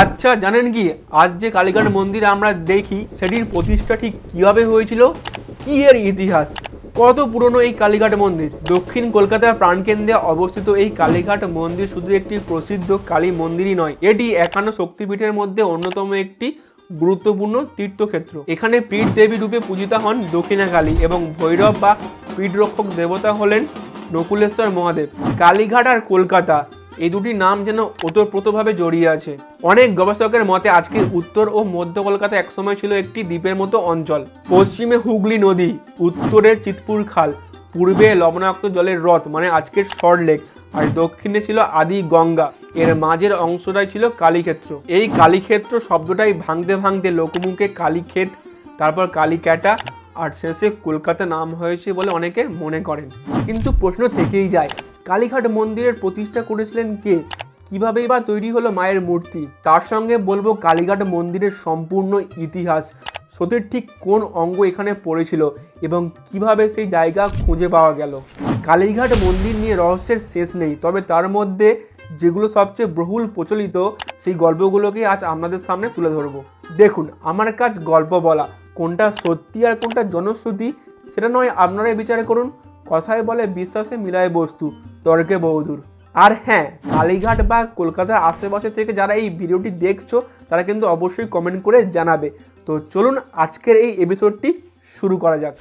আচ্ছা জানেন কি? আজ যে কালীঘাট মন্দির আমরা দেখি, সেটির প্রতিষ্ঠা ঠিক কীভাবে হয়েছিল? কী এর ইতিহাস? কত পুরনো এই কালীঘাট মন্দির? দক্ষিণ কলকাতার প্রাণকেন্দ্রে অবস্থিত এই কালীঘাট মন্দির শুধু একটি প্রসিদ্ধ কালী মন্দিরই নয়, এটি একান্ন শক্তিপীঠের মধ্যে অন্যতম একটি গুরুত্বপূর্ণ তীর্থক্ষেত্র। এখানে পীঠ দেবী রূপে পূজিতা হন দক্ষিণা কালী এবং ভৈরব বা পীঠরক্ষক দেবতা হলেন নকুলেশ্বর মহাদেব। কালীঘাট আর কলকাতা এই দুটি নাম যেন ওতপ্রোতভাবে জড়িয়ে আছে। অনেক গবেষকের মতে আজকে উত্তর ও মধ্য কলকাতা একসময় ছিল একটি দ্বীপের মতো অঞ্চল। পশ্চিমে হুগলি নদী, উত্তরে চিতপুর খাল, পূর্বে লবণাক্ত জলের হ্রদ মানে আজকের সরলেক আর দক্ষিণে ছিল আদি গঙ্গা। এর মাঝের অংশটাই ছিল কালীক্ষেত্র। এই কালীক্ষেত্র শব্দটাই ভাঙতে ভাঙতে লোকমুখে কালীক্ষেত, তারপর কালীক্যাটা, আর শেষে কলকাতা নাম হয়েছে বলে অনেকে মনে করেন। কিন্তু প্রশ্ন থেকেই যায় কালীঘাট মন্দিরের প্রতিষ্ঠা করেছিলেন কে? কিভাবেই বা তৈরি হলো মায়ের মূর্তি? তার সঙ্গে বলব কালীঘাট মন্দিরের সম্পূর্ণ ইতিহাস। সতীর ঠিক কোন অঙ্গ এখানে পড়েছিল এবং কীভাবে সেই জায়গা খুঁজে পাওয়া গেল? কালীঘাট মন্দির নিয়ে রহস্যের শেষ নেই, তবে তার মধ্যে যেগুলো সবচেয়ে বহুল প্রচলিত, সেই গল্পগুলোকে আজ আপনাদের সামনে তুলে ধরবো। দেখুন, আমার কাজ গল্প বলা। কোনটা সত্যি আর কোনটা জনশ্রুতি, সেটা নয়, আপনারাই বিচার করুন। কথায় বলে বিশ্বাসে মিলায় বস্তু। তর্কে বহুদূর আর হ্যাঁ কালীঘাট বা কলকাতার আশেপাশে থেকে যারা এই ভিডিওটি দেখছ, তারা কিন্তু অবশ্যই কমেন্ট করে জানাবে। তো চলুন আজকের এই এপিসোডটি শুরু করা যাক।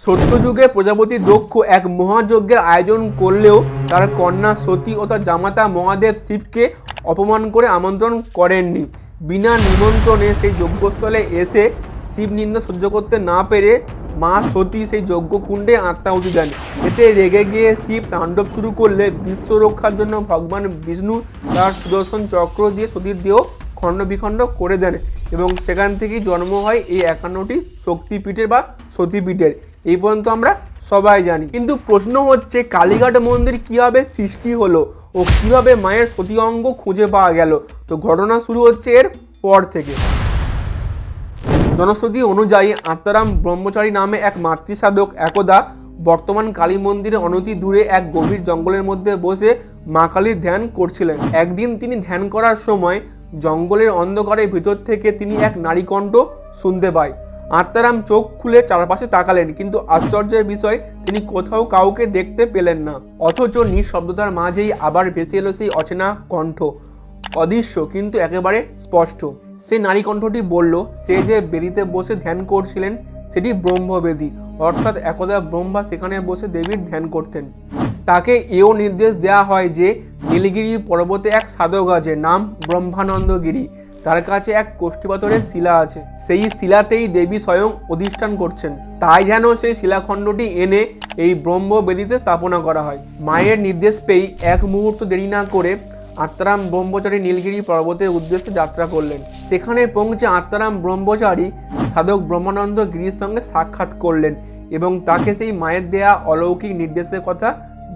সত্যযুগে প্রজাপতি দক্ষ এক মহাযজ্ঞের আয়োজন করলেও তার কন্যা সতী ও তার জামাতা মহাদেব শিবকে অপমান করে আমন্ত্রণ করেননি। বিনা নিমন্ত্রণে সেই যজ্ঞস্থলে এসে শিব নিন্দা সহ্য করতে না পেরে মা সতী সেই যজ্ঞকুণ্ডে আত্মাহুতি দেন এতে রেগে গিয়ে শিব তাণ্ডব শুরু করলে বিশ্ব রক্ষার জন্য ভগবান বিষ্ণু তার সুদর্শন চক্র দিয়ে সতীর দেহ খণ্ড বিখণ্ড করে দেন এবং সেখান থেকেই জন্ম হয় এই একান্নটি শক্তিপীঠের বা সতীপীঠের। এই পর্যন্ত আমরা সবাই জানি। কিন্তু প্রশ্ন হচ্ছে, কালীঘাট মন্দির কীভাবে সৃষ্টি হলো ও কীভাবে মায়ের সতী অঙ্গ খুঁজে পাওয়া গেল? তো ঘটনা শুরু হচ্ছে এর পর থেকে। জনশ্রুতি অনুযায়ী আত্মারাম ব্রহ্মচারী নামে এক মাতৃসাধক একদা বর্তমান কালী মন্দিরে অনতি দূরে এক গভীর জঙ্গলের মধ্যে বসে মা কালীর ধ্যান করছিলেন। একদিন তিনি ধ্যান করার সময় জঙ্গলের অন্ধকারের ভিতর থেকে তিনি এক নারী কণ্ঠ শুনতে পায়। আত্মারাম চোখ খুলে চারপাশে তাকালেন, কিন্তু আশ্চর্যের বিষয়, তিনি কোথাও কাউকে দেখতে পেলেন না। অথচ নিঃশব্দতার মাঝেই আবার ভেসে এলো সেই অচেনা কণ্ঠ। অদৃশ্য, কিন্তু একেবারে স্পষ্ট। সে নারী কণ্ঠটি বলল, সে যে বেদিতে বসে ধ্যান করছিলেন, সেটি ব্রহ্মবেদী। অর্থাৎ একদা ব্রহ্মা সেখানে বসে দেবীর ধ্যান করতেন। তাকে এও নির্দেশ দেওয়া হয় যে, নীলগিরি পর্বতে এক সাধক আছে, নাম ব্রহ্মানন্দগিরি। তার কাছে এক কোষ্ঠীপাথরের শিলা আছে। সেই শিলাতেই দেবী স্বয়ং অধিষ্ঠান করছেন। তাই যেন সেই শিলাখণ্ডটি এনে এই ব্রহ্মবেদিতে স্থাপনা করা হয়। মায়ের নির্দেশ পেয়েই এক মুহূর্ত দেরি না করে আত্মারাম ব্রহ্মচারী নীলগিরি পর্বতের উদ্দেশ্যে যাত্রা করলেন। সেখানে পৌঁছে আত্মারাম ব্রহ্মচারী সাধক ব্রহ্মানন্দ গিরির সঙ্গে সাক্ষাৎ করলেন এবং তাকে সেই মায়ের দেয়া অলৌকিক নির্দেশের কথা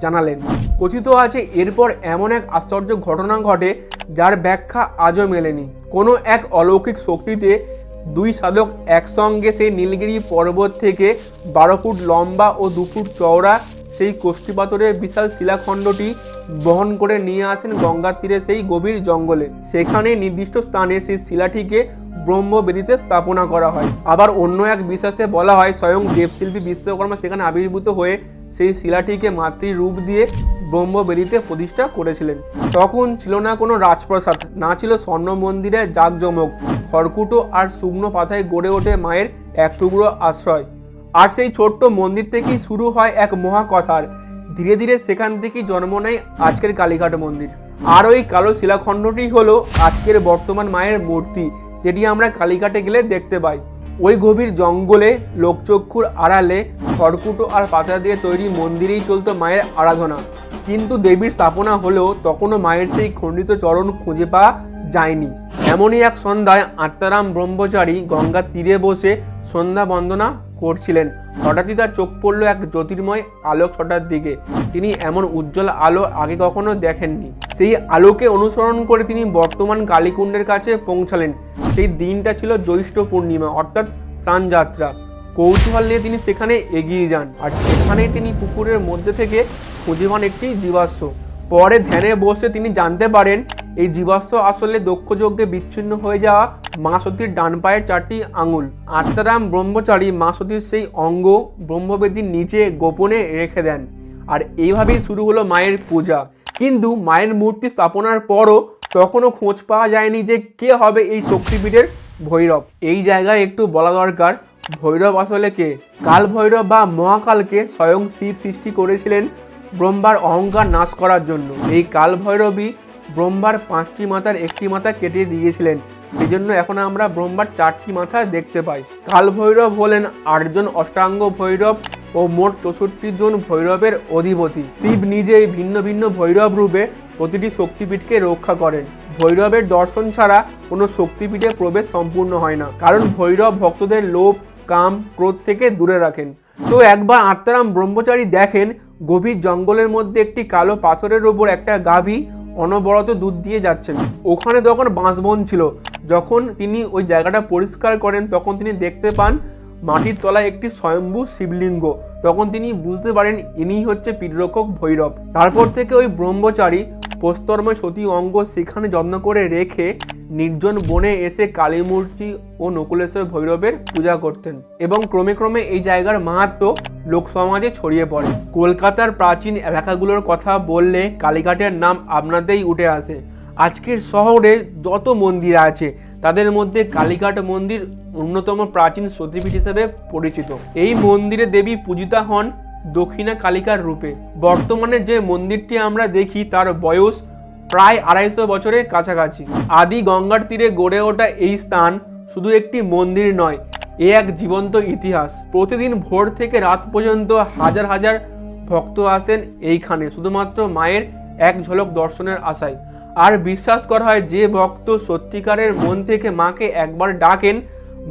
জানালেন। কথিত আছে, এরপর এমন এক আশ্চর্য ঘটনা ঘটে যার ব্যাখ্যা আজও মেলেনি। কোনো এক অলৌকিক শক্তিতে দুই সাধক একসঙ্গে সেই নীলগিরি পর্বত থেকে বারো ফুট লম্বা ও দু ফুট চওড়া সেই কোষ্ঠীপাথরের বিশাল শিলাখণ্ডটি বহন করে নিয়ে আসেন গঙ্গার তীরে সেই গভীর জঙ্গলে। সেখানে নির্দিষ্ট স্থানে সেই শিলাটিকে ব্রহ্মবেদিতে স্থাপনা করা হয়। আবার অন্য এক বিশ্বাসে বলা হয়, স্বয়ং দেবশিল্পী বিশ্বকর্মা সেখানে আবির্ভূত হয়ে সেই শিলাটিকে মাতৃ রূপ দিয়ে ব্রহ্মবেদিতে প্রতিষ্ঠা করেছিলেন। তখন ছিল না কোনো রাজপ্রাসাদ, না ছিল স্বর্ণ মন্দিরে জাঁকজমক। খড়কুটো আর শুকনো পাথায় গড়ে ওঠে মায়ের এক টুকরো আশ্রয়। আর সেই ছোট্ট মন্দির থেকেই শুরু হয় এক মহাকথার। ধীরে ধীরে সেখান থেকেই জন্ম নেয় আজকের কালীঘাট মন্দির। আর ওই কালো শিলাখণ্ডটি হলো আজকের বর্তমান মায়ের মূর্তি, যেটি আমরা কালীঘাটে গেলে দেখতে পাই। ওই গভীর জঙ্গলে লোকচক্ষুর আড়ালে খড়কুটো আর পাতা দিয়ে তৈরি মন্দিরেই চলতো মায়ের আরাধনা। কিন্তু দেবীর স্থাপনা হলেও তখনও মায়ের সেই খণ্ডিত চরণ খুঁজে পাওয়া যায়নি। এমনই এক সন্ধ্যায় আত্মারাম ব্রহ্মচারী গঙ্গার তীরে বসে সন্ধ্যা বন্দনা করছিলেন। হঠাৎই তার চোখ পড়ল এক জ্যোতির্ময় আলোক ছটার দিকে। তিনি এমন উজ্জ্বল আলো আগে কখনো দেখেননি। সেই আলোকে অনুসরণ করে তিনি বর্তমান কালীকুণ্ডের কাছে পৌঁছালেন। সেই দিনটা ছিল জ্যৈষ্ঠ পূর্ণিমা, অর্থাৎ স্নানযাত্রা কৌতূহল নিয়ে তিনি সেখানে এগিয়ে যান আর সেখানেই তিনি পুকুরের মধ্যে থেকে খুঁজে পান একটি জীবাশ্ম। পরে ধ্যানে বসে তিনি জানতে পারেন এই জীবাশ্ম আসলে দক্ষ যজ্ঞে বিচ্ছিন্ন হয়ে যাওয়া মা সতীর ডান পায়ের চারটি আঙুল। আত্মারাম ব্রহ্মচারী মা সতীর সেই অঙ্গ ব্রহ্মবেদীর নিচে গোপনে রেখে দেন। আর এইভাবেই শুরু হলো মায়ের পূজা। কিন্তু মায়ের মূর্তি স্থাপনার পরও তখনও খোঁজ পাওয়া যায়নি যে কে হবে এই শক্তিপীঠের ভৈরব। এই জায়গায় একটু বলা দরকার, ভৈরব আসলে কে? কাল ভৈরব বা মহাকালকে স্বয়ং শিব সৃষ্টি করেছিলেন ব্রহ্মার অহংকার নাশ করার জন্য। এই কাল ভৈরবই ব্রহ্মার পাঁচটি মাথার একটি মাথা কেটে দিয়েছিলেন। সেই জন্য এখন আমরা ব্রহ্মার চারটি মাথা দেখতে পাই। কাল ভৈরব হলেন আটজন অষ্টাঙ্গ ভৈরব ও মোট চৌষট্টি জন ভৈরবের অধিপতি। শিব নিজেই ভিন্ন ভিন্ন ভৈরব রূপে প্রতিটি শক্তিপীঠকে রক্ষা করেন। ভৈরবের দর্শন ছাড়া কোনো শক্তিপীঠে প্রবেশ সম্পূর্ণ হয় না, কারণ ভৈরব ভক্তদের লোভ, কাম, ক্রোধ থেকে দূরে রাখেন। তো একবার আত্মারাম ব্রহ্মচারী দেখেন, গভীর জঙ্গলের মধ্যে একটি কালো পাথরের ওপর একটা গাভী অনবরত দুধ দিয়ে যাচ্ছেন। ওখানে তখন বাঁশবন ছিল। যখন তিনি ওই জায়গাটা পরিষ্কার করেন, তখন তিনি দেখতে পান মাটির তলায় একটি স্বয়ম্ভু শিবলিঙ্গ। তখন তিনি বুঝতে পারেন ইনি হচ্ছে পীরক্ষক ভৈরব। তারপর থেকে ওই ব্রহ্মচারী প্রস্তরময় সতী অঙ্গ সেখানে যত্ন করে রেখে নির্জন বনে এসে কালী মূর্তি ও নকুলেশ্বর ভৈরবের পূজা করতেন এবং ক্রমে ক্রমে এই জায়গার মাহাত্ম লোকসমাজে ছড়িয়ে পড়ে। কলকাতার প্রাচীন এলাকাগুলোর কথা বললে কালীঘাটের নাম আপনাদেরই উঠে আসে। আজকের শহরে যত মন্দির আছে, তাদের মধ্যে কালীঘাট মন্দির অন্যতম প্রাচীন সতীপীঠ হিসেবে পরিচিত। এই মন্দিরে দেবী পূজিতা হন দক্ষিণা কালিকার রূপে। বর্তমানে যে মন্দিরটি আমরা দেখি, তার বয়স প্রায় আড়াইশো বছরের কাছাকাছি। আদি গঙ্গার তীরে গড়ে ওঠা এই স্থান শুধু একটি মন্দির নয়, এ এক জীবন্ত ইতিহাস। প্রতিদিন ভোর থেকে রাত পর্যন্ত হাজার হাজার ভক্ত আসেন এইখানে, শুধুমাত্র মায়ের এক ঝলক দর্শনের আশায়। আর বিশ্বাস করা হয়, যে ভক্ত সত্যিকারের মন থেকে মাকে একবার ডাকেন,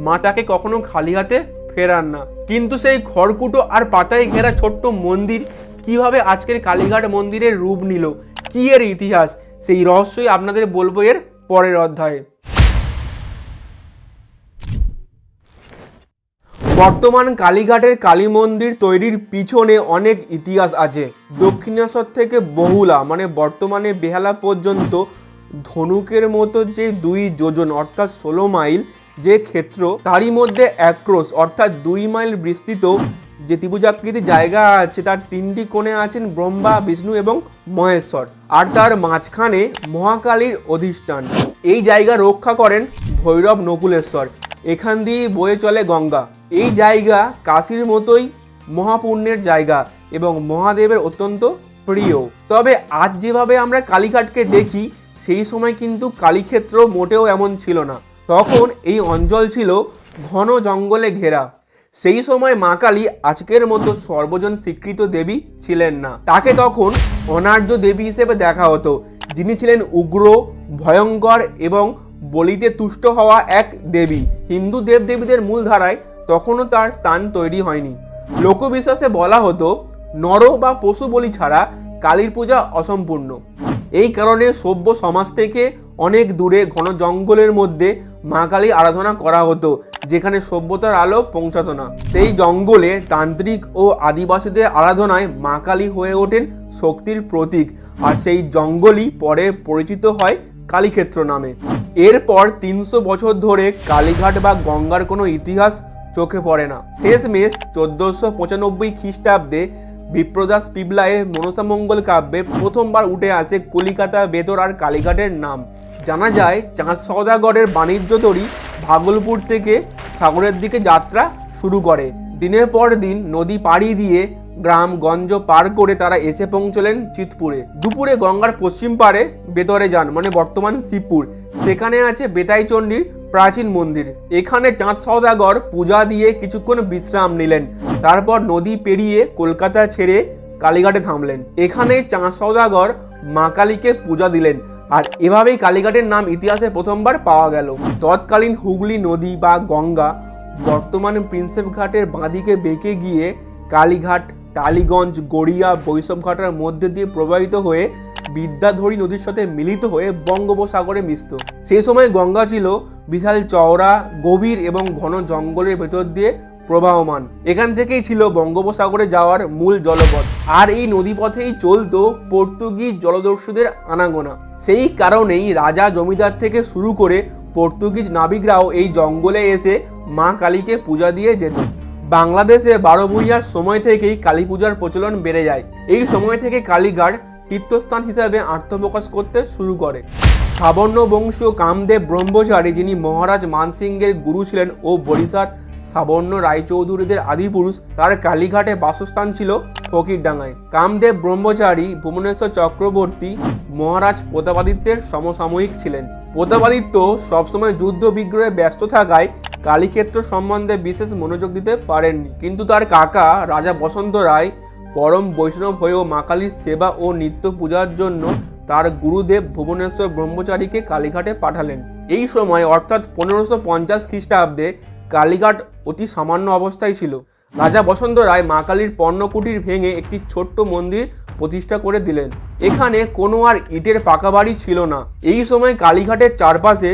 মা তাকে কখনো খালি হাতে ফেরান না। কিন্তু সেই খড়কুটো আর পাতায় ঘেরা ছোট্ট মন্দির কীভাবে আজকের কালীঘাট মন্দিরের রূপ নিল? কি এর ইতিহাস? সেই রহস্যই আপনাদের বলব এর পরের অধ্যায়ে। বর্তমান কালীঘাটের কালী মন্দির তৈরির পিছনে অনেক ইতিহাস আছে। দক্ষিণেশ্বর থেকে বহুলা মানে বর্তমানে বেহালা পর্যন্ত ধনুকের মতো যে দুই যোজন, অর্থাৎ ষোলো মাইল যে ক্ষেত্র, তারই মধ্যে একক্রোশ অর্থাৎ দুই মাইল বিস্তৃত যে ত্রিভুজাকৃতি জায়গা আছে, তার তিনটি কোণে আছেন ব্রহ্মা, বিষ্ণু এবং মহেশ্বর। আর তার মাঝখানে মহাকালীর অধিষ্ঠান। এই জায়গা রক্ষা করেন ভৈরব নকুলেশ্বর। এখান দিয়ে বয়ে চলে গঙ্গা। এই জায়গা কাশীর মতোই মহাপুণ্যের জায়গা এবং মহাদেবের অত্যন্ত প্রিয়। তবে আজ যেভাবে আমরা কালীঘাটকে দেখি, সেই সময় কিন্তু কালীক্ষেত্র মোটেও এমন ছিল না। তখন এই অঞ্চল ছিল ঘন জঙ্গলে ঘেরা। সেই সময় মা কালী আজকের মতো সর্বজন স্বীকৃত দেবী ছিলেন না। তাকে তখন অনার্য দেবী হিসেবে দেখা হতো, যিনি ছিলেন উগ্র, ভয়ঙ্কর এবং বলিতে তুষ্ট হওয়া এক দেবী। হিন্দু দেবদেবীদের মূল ধারায় তখনও তার স্থান তৈরি হয়নি। লোকবিশ্বাসে বলা হতো, নর বা পশু বলি ছাড়া কালীর পূজা অসম্পূর্ণ। এই কারণে সভ্য সমাজ থেকে অনেক দূরে ঘন জঙ্গলের মধ্যে মা কালী আরাধনা করা হতো, যেখানে সভ্যতার আলো পৌঁছাতো না। সেই জঙ্গলে তান্ত্রিক ও আদিবাসীদের আরাধনায় মা কালী হয়ে ওঠেন শক্তির প্রতীক, আর সেই জঙ্গলই পরে পরিচিত হয় কালীক্ষেত্র নামে। এরপর তিনশো বছর ধরে কালীঘাট বা গঙ্গার কোনো ইতিহাস চোখে পড়ে না। শেষমেশ চোদ্দোশো পঁচানব্বই খ্রিস্টাব্দে বিপ্রদাস পিবলায়ের মনসামঙ্গল কাব্যে প্রথমবার উঠে আসে কলিকাতা, বেতর আর কালীঘাটের নাম। জানা যায়, চাঁদ সওদাগরের বাণিজ্য তরী ভাগলপুর থেকে সাগরের দিকে যাত্রা শুরু করে। দিনের পর দিন নদী পাড়ি দিয়ে গ্রাম গঞ্জ পার করে তারা এসে পৌঁছলেন চিতপুরে। দুপুরে গঙ্গার পশ্চিম পারে বেতরে যান মানে বর্তমান শিবপুর। সেখানে আছে বেতাই চণ্ডীর প্রাচীন মন্দির। এখানে চাঁদ সওদাগর পূজা দিয়ে কিছুক্ষণ বিশ্রাম নিলেন। তারপর নদী পেরিয়ে কলকাতা ছেড়ে কালীঘাটে থামলেন। এখানে চাঁদ সওদাগর মা কালীকে পূজা দিলেন। আর এভাবেই কালীঘাটের নাম ইতিহাসে প্রথমবার পাওয়া গেল। তৎকালীন হুগলি নদী বা গঙ্গা বর্তমান প্রিন্সেপ ঘাটের বাঁদিকে বেঁকে গিয়ে কালীঘাট, টালিগঞ্জ, গড়িয়া বৈষ্ণবঘাটার মধ্যে দিয়ে প্রবাহিত হয়ে বিদ্যাধরী নদীর সাথে মিলিত হয়ে বঙ্গোপসাগরে মিশত। সেই সময় গঙ্গা ছিল বিশাল চওড়া, গভীর এবং ঘন জঙ্গলের ভেতর দিয়ে প্রবাহমান। এখান থেকেই ছিল বঙ্গোপসাগরে যাওয়ার মূল জলপথ। আর এই নদীপথেই চলতো পর্তুগিজ জলদস্যুদের আনাগোনা। সেই কারণেই রাজা জমিদার থেকে শুরু করে পর্তুগিজ নাবিকরাও এই জঙ্গলে এসে মা কালীকে পূজা দিয়ে যেত। বাংলাদেশে বারো ভূঁইয়ার সময় থেকেই কালী পূজার প্রচলন বেড়ে যায়। এই সময় থেকে কালীঘাট তীর্থস্থান হিসাবে আত্মপ্রকাশ করতে শুরু করে। সাবর্ণ বংশীয় কামদেব ব্রহ্মচারী যিনি মহারাজ মানসিংহের গুরু ছিলেন ও বরিশার সাবর্ণ রায়চৌধুরীদের আদিপুরুষ। তার কালীঘাটে বাসস্থান ছিল ফকিরডাঙ্গায়। কামদেব ব্রহ্মচারী ভুবনেশ্বর চক্রবর্তী মহারাজ প্রতাপাদিত্যের সমসাময়িক ছিলেন। প্রতাপাদিত্য সবসময় যুদ্ধ বিগ্রহে ব্যস্ত থাকায় কালীক্ষেত্র সম্বন্ধে বিশেষ মনোযোগ দিতে পারেননি। কিন্তু তার কাকা রাজা বসন্ত রায় পরম বৈষ্ণব হয়েও মা কালীর সেবা ও নিত্য পূজার জন্য তার গুরুদেব ভুবনেশ্বর ব্রহ্মচারীকে কালীঘাটে পাঠালেন। এই সময় অর্থাৎ পনেরোশো পঞ্চাশ খ্রিস্টাব্দে কালীঘাট অতি সামান্য অবস্থায় ছিল। রাজা বসন্ত রায় মা কালীর পর্ণকুটির ভেঙে একটি ছোট্ট মন্দির প্রতিষ্ঠা করে দিলেন। এখানে কোনো আর ইটের পাকা বাড়ি ছিল না। এই সময় কালীঘাটের চারপাশে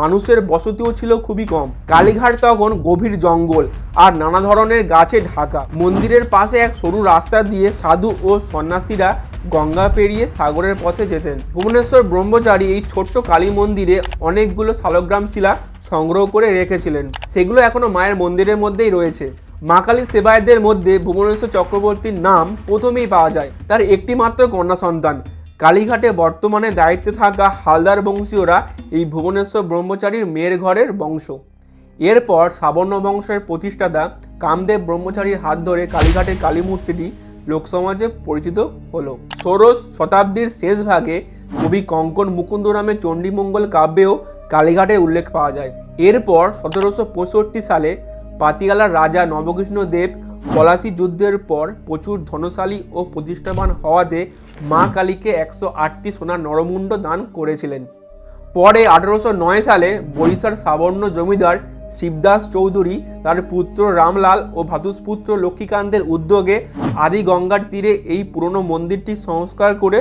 মানুষের বসতিও ছিল খুবই কম। কালীঘাট তখন গভীর জঙ্গল আর নানা ধরনের গাছে ঢাকা। মন্দিরের পাশে এক সরু রাস্তা দিয়ে সাধু ও সন্ন্যাসীরা গঙ্গা পেরিয়ে সাগরের পথে যেতেন। ভুবনেশ্বর ব্রহ্মচারী এই ছোট্ট কালী মন্দিরে অনেকগুলো শালগ্রাম শিলা সংগ্রহ করে রেখেছিলেন। সেগুলো এখনও মায়ের মন্দিরের মধ্যেই রয়েছে। মা কালী সেবায়তদের মধ্যে ভুবনেশ্বর চক্রবর্তীর নাম প্রথমেই পাওয়া যায়। তার একটি মাত্র কন্যা সন্তান। কালীঘাটে বর্তমানে দায়িত্বে থাকা হালদার বংশীয়রা এই ভুবনেশ্বর ব্রহ্মচারীর মেয়ের ঘরের বংশ। এরপর সাবর্ণ বংশের প্রতিষ্ঠাতা কামদেব ব্রহ্মচারীর হাত ধরে কালীঘাটের কালী মূর্তিটি লোকসমাজে পরিচিত হলো। ষোড়শ শতাব্দীর শেষ ভাগে কবি কঙ্কন মুকুন্দ মুকুন্দরামের চণ্ডীমঙ্গল কাব্যেও কালীঘাটের উল্লেখ পাওয়া যায়। এরপর সতেরোশো পঁয়ষট্টি সালে পাতিয়ালার রাজা নবকৃষ্ণ দেব পলাশী যুদ্ধের পর প্রচুর ধনশালী ও প্রতিষ্ঠাবান হওয়াতে মা কালীকে একশো আটটি সোনার নরমুণ্ড দান করেছিলেন। পরে আঠারোশো নয় সালে বরিশার সাবর্ণ জমিদার শিবদাস চৌধুরী তার পুত্র রামলাল ও ভাতুষপুত্র লক্ষ্মীকান্তের উদ্যোগে আদি গঙ্গার তীরে এই পুরনো মন্দিরটি সংস্কার করে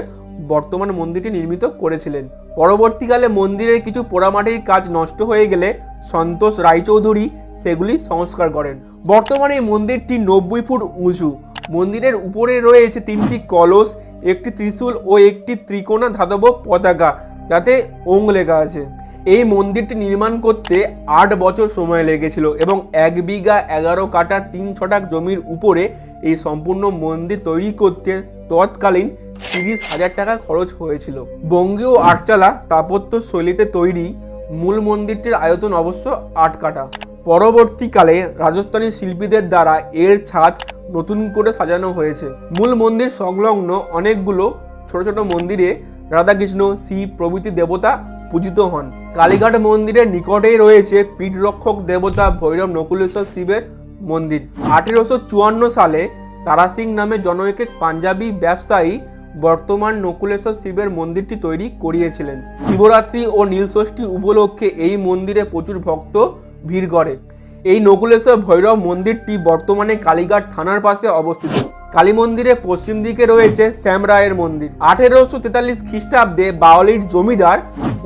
বর্তমান মন্দিরটি নির্মিত করেছিলেন। পরবর্তীকালে মন্দিরের কিছু পোড়ামাটির কাজ নষ্ট হয়ে গেলে সন্তোষ রায়চৌধুরী সেগুলি সংস্কার করেন। বর্তমানে এই মন্দিরটি নব্বই ফুট উঁচু। মন্দিরের উপরে রয়েছে তিনটি কলস, একটি ত্রিশূল ও একটি ত্রিকোণা ধাতব পতাকা যাতে ওং লেখা আছে। এই মন্দিরটি নির্মাণ করতে আট বছর সময় লেগেছিল এবং এক বিঘা এগারো কাটা তিন ছটাক জমির উপরে এই সম্পূর্ণ মন্দির তৈরি করতে তৎকালীন তিরিশ হাজার টাকা খরচ হয়েছিল। বঙ্গীয় আটচালা স্থাপত্য শৈলীতে তৈরি মূল মন্দিরটির আয়তন অবশ্য আট কাটা পরবর্তীকালে রাজস্থানী শিল্পীদের দ্বারা এর ছাদ নতুন করে সাজানো হয়েছে। মূল মন্দির সংলগ্ন অনেকগুলো ছোট ছোট মন্দিরে রাধাকৃষ্ণ, শিব প্রভৃতি দেবতা পূজিত হন। কালীঘাট মন্দিরের নিকটেই রয়েছে পীঠরক্ষক দেবতা ভৈরব নকুলেশ্বর শিবের মন্দির। আঠেরোশো চুয়ান্ন সালে তারা সিং নামে জনৈক পাঞ্জাবি ব্যবসায়ী বর্তমান নকুলেশ্বর শিবের মন্দিরটি তৈরি করিয়েছিলেন। শিবরাত্রি ও নীলষষ্ঠী উপলক্ষে এই মন্দিরে প্রচুর ভক্ত ভিড় করে। এই নকুলেশ্বর ভৈরব মন্দিরটি বর্তমানে কালীঘাট থানার পাশে অবস্থিত। কালী মন্দিরে পশ্চিম দিকে রয়েছে শ্যাম রায়ের মন্দির। আঠেরোশো তেতাল্লিশ খ্রিস্টাব্দে বাওয়ালির জমিদার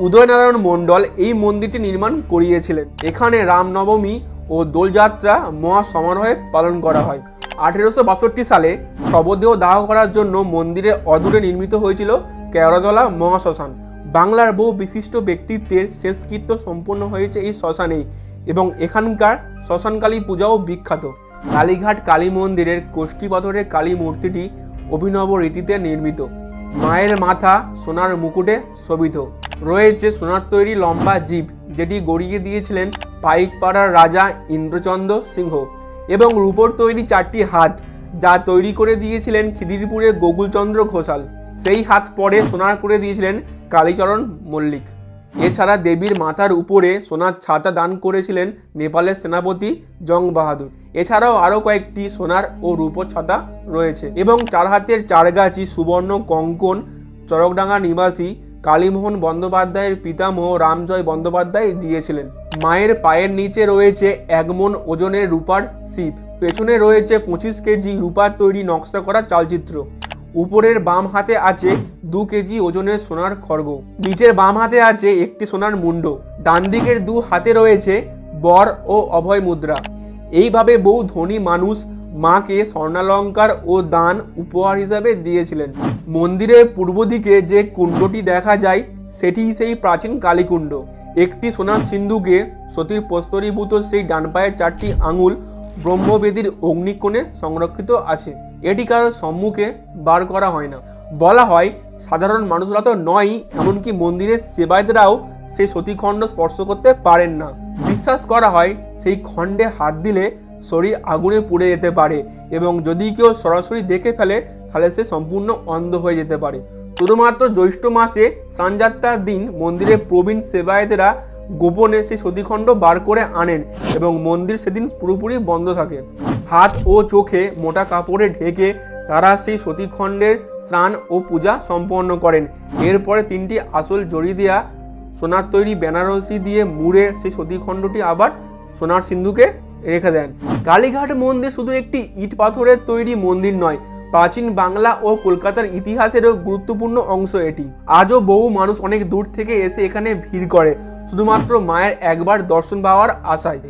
উদয়নারায়ণ মণ্ডল এই মন্দিরটি নির্মাণ করিয়েছিলেন। এখানে রামনবমী ও দোলযাত্রা মহা সমারোহে পালন করা হয়। আঠেরোশো বাষট্টি সালে শবদেহ দাহ করার জন্য মন্দিরের অদূরে নির্মিত হয়েছিল কেওড়াতলা মহাশ্মশান। বাংলার বহু বিশিষ্ট ব্যক্তিত্বের শেষকৃত্য সম্পন্ন হয়েছে এই শ্মশানেই এবং এখানকার শ্মশানকালী পূজাও বিখ্যাত। কালীঘাট কালী মন্দিরের কোষ্ঠী পাথরের কালী মূর্তিটি অভিনব রীতিতে নির্মিত। মায়ের মাথা সোনার মুকুটে শোভিত। রয়েছে সোনার তৈরি লম্বা জীব যেটি গড়িয়ে দিয়েছিলেন পাইকপাড়ার রাজা ইন্দ্রচন্দ্র সিংহ। এবং রূপোর তৈরি চারটি হাত যা তৈরি করে দিয়েছিলেন খিদিরপুরের গোকুলচন্দ্র ঘোষাল। সেই হাত পরে সোনার করে দিয়েছিলেন কালীচরণ মল্লিক। এছাড়া দেবীর মাথার উপরে সোনার ছাতা দান করেছিলেন নেপালের সেনাপতি জং বাহাদুর। এছাড়াও আরও কয়েকটি সোনার ও রূপোর ছাতা রয়েছে এবং চার হাতের চারগাছি সুবর্ণ কঙ্কন চরকডাঙ্গা নিবাসী কালীমোহন বন্দ্যোপাধ্যায়ের পিতামহ রামজয় বন্দ্যোপাধ্যায় দিয়েছিলেন। মায়ের পায়ের নিচে রয়েছে এক মন ওজনের রূপার শিব পেছনে রয়েছে পঁচিশ কেজি রূপার তৈরি নকশা করা চালচিত্র। উপরের বাম হাতে আছে দু কেজি ওজনের সোনার খড়গ। নিচের বাম হাতে আছে একটি সোনার মুন্ড। ডান দিকের দু হাতে রয়েছে বর ও অভয় মুদ্রা। এইভাবে বহু ধনী মানুষ মাকে স্বর্ণালঙ্কার ও দান উপহার হিসাবে দিয়েছিলেন। মন্দিরের পূর্ব দিকে যে কুণ্ডটি দেখা যায়, সেটি সেই প্রাচীন কালীকুণ্ড। একটি সোনার সিন্ধুকে সতীর প্রস্তরীভূত সেই ডান পায়ের চারটি আঙুল ব্রহ্মবেদীর অগ্নিকোণে সংরক্ষিত আছে। এটি কারোর সম্মুখে বার করা হয় না। বলা হয়, সাধারণ মানুষরা তো নয়, এমনকি মন্দিরের সেবায়তরাও সেই সতীখণ্ড স্পর্শ করতে পারেন না। বিশ্বাস করা হয়, সেই খণ্ডে হাত দিলে শরীর আগুনে পুড়ে যেতে পারে এবং যদি কেউ সরাসরি দেখে ফেলে, তাহলে সে সম্পূর্ণ অন্ধ হয়ে যেতে পারে। শুধুমাত্র জ্যৈষ্ঠ মাসে স্নানযাত্রার দিন মন্দিরে প্রবীণ সেবায়েতেরা গোপনে সেই সতীখণ্ড বার করে আনেন এবং মন্দির সেদিন পুরোপুরি বন্ধ থাকে। হাত ও চোখে মোটা কাপড়ে ঢেকে তারা সেই সতীখণ্ডের স্নান ও পূজা সম্পন্ন করেন। এরপরে তিনটি আসল জড়ি দেয়া সোনার তৈরি বেনারসি দিয়ে মুড়ে সেই সতীখণ্ডটি আবার সোনার সিন্ধুকে রেখে দেন। কালীঘাট মন্দির শুধু একটি ইট পাথরের তৈরি মন্দির নয়, প্রাচীন বাংলা ও কলকাতার ইতিহাসেরও গুরুত্বপূর্ণ অংশ এটি। আজও বহু মানুষ অনেক দূর থেকে এসে এখানে ভিড় করে, শুধুমাত্র মায়ের একবার দর্শন পাওয়ার আশায়।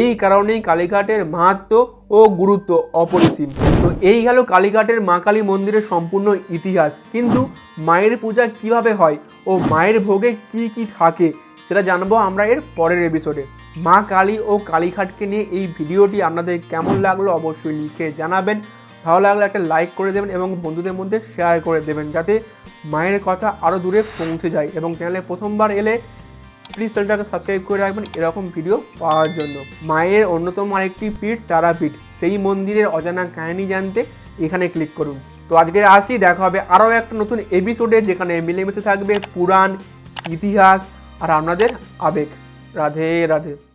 এই কারণেই কালীঘাটের মাহাত্ম ও গুরুত্ব অপরিসীম। তো এই গেল কালীঘাটের মা কালী মন্দিরের সম্পূর্ণ ইতিহাস। কিন্তু মায়ের পূজা কীভাবে হয় ও মায়ের ভোগে কি কি থাকে, সেটা জানব আমরা এর পরের এপিসোডে মা কালী ও কালীঘাটকে নিয়ে এই ভিডিওটি আপনাদের কেমন লাগল অবশ্যই লিখে জানাবেন। ভালো লাগলে একটা লাইক করে দেবেন এবং বন্ধুদের মধ্যে শেয়ার করে দেবেন যাতে মায়ের কথা আরও দূরে পৌঁছে যায় এবং চ্যানেলে প্রথমবার এলে প্লিজ চ্যানেলটাকে সাবস্ক্রাইব করে রাখবেন এরকম ভিডিও পাওয়ার জন্য। মায়ের অন্যতম আরেকটি পীঠ তারাপীঠ, সেই মন্দিরের অজানা কাহিনী জানতে এখানে ক্লিক করুন। তো আজকে আসি, দেখা হবে আরও একটা নতুন এপিসোডে যেখানে মিলেমিশে থাকবে পুরাণ, ইতিহাস আর আপনাদের আবেগ। রাধে রাধে।